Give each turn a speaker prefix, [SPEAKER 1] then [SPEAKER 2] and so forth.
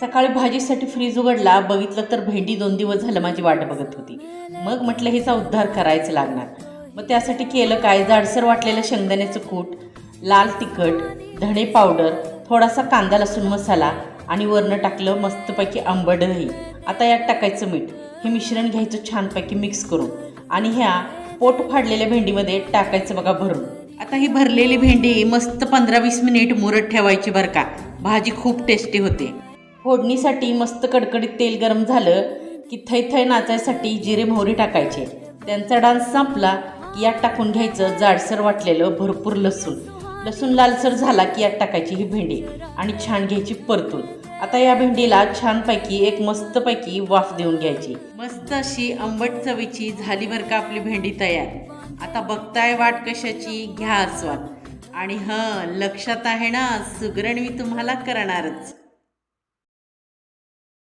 [SPEAKER 1] सकाळी भाजीसाठी फ्रीज उघडला बघितलं तर भेंडी दोन दिवस झालं माझी वाट बघत होती. मग म्हटलं हिचा उद्धार करायचं लागणार. मग त्यासाठी केलं काय? जाडसर वाटलेलं शेंगदाण्याचं कूट लाल तिखट धणे पावडर थोडासा कांदा लसूण मसाला आणि वरनं टाकलं मस्तपैकी आंबट दही. आता यात टाकायचं मीठ. हे मिश्रण घ्यायचं छानपैकी मिक्स करून आणि ह्या पोट फाडलेल्या भेंडीमध्ये टाकायचं बघा भरून. आता ही भरलेली भेंडी मस्त पंधरा वीस मिनिट मुरत ठेवायची बरं का. भाजी खूप टेस्टी होते. फोडणीसाठी मस्त कडकडीत तेल गरम झालं की थै थै नाचायसाठी जिरे मोहरी टाकायचे. त्यांचा डान्स संपला की यात टाकून घ्यायचं जाडसर वाटलेलं भरपूर लसूण. लसूण लालसर झाला की यात टाकायची ही भेंडी आणि छान घ्यायची परतून. आता या भेंडीला छानपैकी एक मस्तपैकी वाफ देऊन घ्यायची. मस्त अशी आंबट चवीची झाली बरं का आपली भेंडी तयार. आता बघताय वाट कशाची? घ्या आस्वाद. आणि हं लक्षात आहे ना सुगरण मी तुम्हाला करणारच.